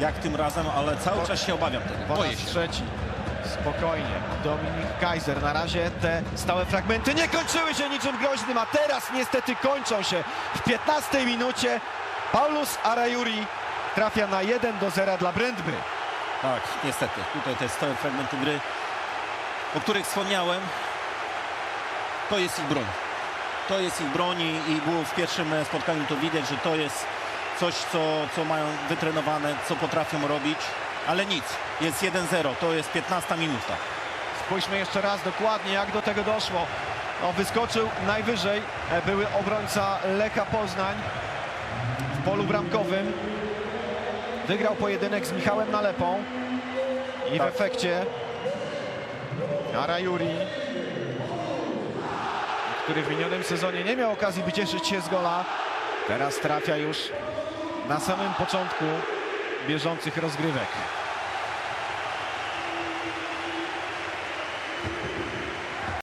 jak tym razem, ale cały czas się obawiam tego. Po raz trzeci. Spokojnie. Dominik Kaiser. Na razie te stałe fragmenty nie kończyły się niczym groźnym, a teraz niestety kończą się. W 15 minucie Paulus Arajuri trafia na 1 do 0 dla Brędby. Tak, niestety. Tutaj te stałe fragmenty gry, o których wspomniałem, to jest ich broń. To jest ich broń i, było w pierwszym spotkaniu to widać, że to jest coś, co, co mają wytrenowane, co potrafią robić, ale nic. Jest 1-0, to jest 15 minuta. Spójrzmy jeszcze raz dokładnie, jak do tego doszło. No, wyskoczył najwyżej e, były obrońca Lecha Poznań w polu bramkowym. Wygrał pojedynek z Michałem Nalepą i w Tak. efekcie Arajuri, który w minionym sezonie nie miał okazji by cieszyć się z gola, teraz trafia już na samym początku bieżących rozgrywek.